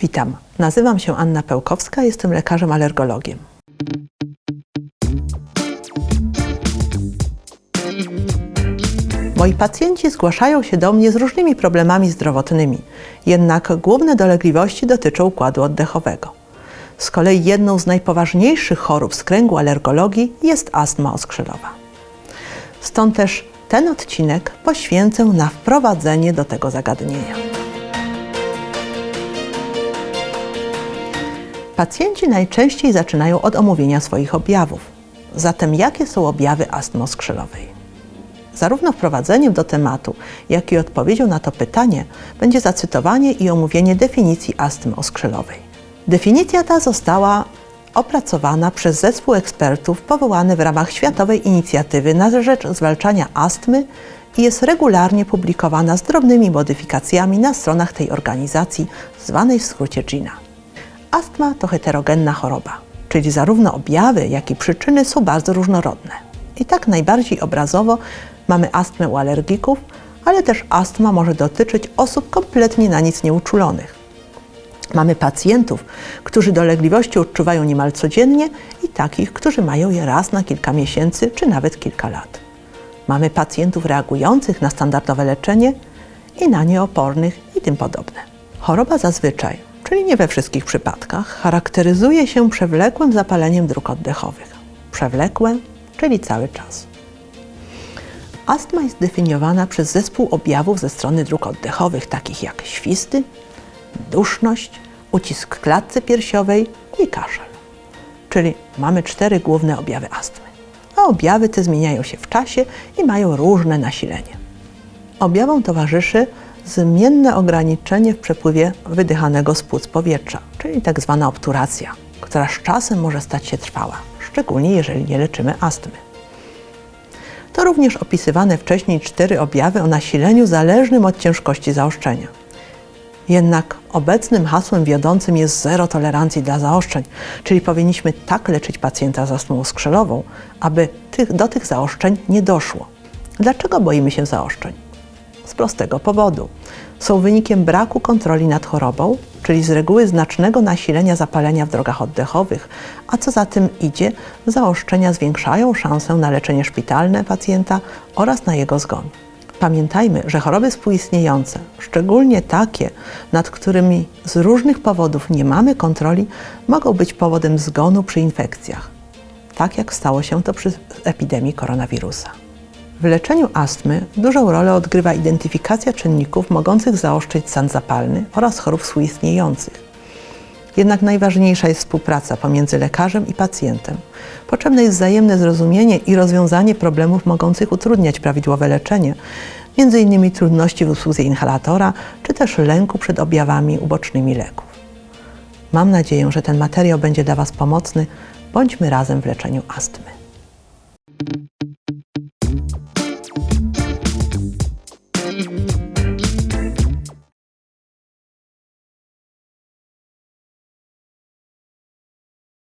Witam, nazywam się Anna Pełkowska, jestem lekarzem alergologiem. Moi pacjenci zgłaszają się do mnie z różnymi problemami zdrowotnymi, jednak główne dolegliwości dotyczą układu oddechowego. Z kolei jedną z najpoważniejszych chorób z kręgu alergologii jest astma oskrzelowa. Stąd też ten odcinek poświęcę na wprowadzenie do tego zagadnienia. Pacjenci najczęściej zaczynają od omówienia swoich objawów. Zatem jakie są objawy astmy oskrzelowej? Zarówno wprowadzeniem do tematu, jak i odpowiedzią na to pytanie będzie zacytowanie i omówienie definicji astmy oskrzelowej. Definicja ta została opracowana przez zespół ekspertów powołany w ramach Światowej Inicjatywy na rzecz zwalczania astmy i jest regularnie publikowana z drobnymi modyfikacjami na stronach tej organizacji, zwanej w skrócie GINA. Astma to heterogenna choroba, czyli zarówno objawy, jak i przyczyny są bardzo różnorodne. I tak najbardziej obrazowo mamy astmę u alergików, ale też astma może dotyczyć osób kompletnie na nic nieuczulonych. Mamy pacjentów, którzy dolegliwości odczuwają niemal codziennie i takich, którzy mają je raz na kilka miesięcy czy nawet kilka lat. Mamy pacjentów reagujących na standardowe leczenie i na nieopornych i tym podobne. Choroba zazwyczaj, czyli nie we wszystkich przypadkach, charakteryzuje się przewlekłym zapaleniem dróg oddechowych. Przewlekłe, czyli cały czas. Astma jest definiowana przez zespół objawów ze strony dróg oddechowych, takich jak świsty, duszność, ucisk klatce piersiowej i kaszel. Czyli mamy cztery główne objawy astmy. A objawy te zmieniają się w czasie i mają różne nasilenie. Objawom towarzyszy zmienne ograniczenie w przepływie wydychanego z płuc powietrza, czyli tak zwana obturacja, która z czasem może stać się trwała, szczególnie jeżeli nie leczymy astmy. To również opisywane wcześniej cztery objawy o nasileniu zależnym od ciężkości zaostrzenia. Jednak obecnym hasłem wiodącym jest zero tolerancji dla zaostrzeń, czyli powinniśmy tak leczyć pacjenta z astmą skrzelową, aby tych, do tych zaostrzeń nie doszło. Dlaczego boimy się zaostrzeń? Z prostego powodu. Są wynikiem braku kontroli nad chorobą, czyli z reguły znacznego nasilenia zapalenia w drogach oddechowych, a co za tym idzie, zaostrzenia zwiększają szansę na leczenie szpitalne pacjenta oraz na jego zgon. Pamiętajmy, że choroby współistniejące, szczególnie takie, nad którymi z różnych powodów nie mamy kontroli, mogą być powodem zgonu przy infekcjach, tak jak stało się to przy epidemii koronawirusa. W leczeniu astmy dużą rolę odgrywa identyfikacja czynników mogących zaostrzyć stan zapalny oraz chorób współistniejących. Jednak najważniejsza jest współpraca pomiędzy lekarzem i pacjentem. Potrzebne jest wzajemne zrozumienie i rozwiązanie problemów mogących utrudniać prawidłowe leczenie, m.in. trudności w usłudze inhalatora, czy też lęku przed objawami ubocznymi leków. Mam nadzieję, że ten materiał będzie dla Was pomocny. Bądźmy razem w leczeniu astmy.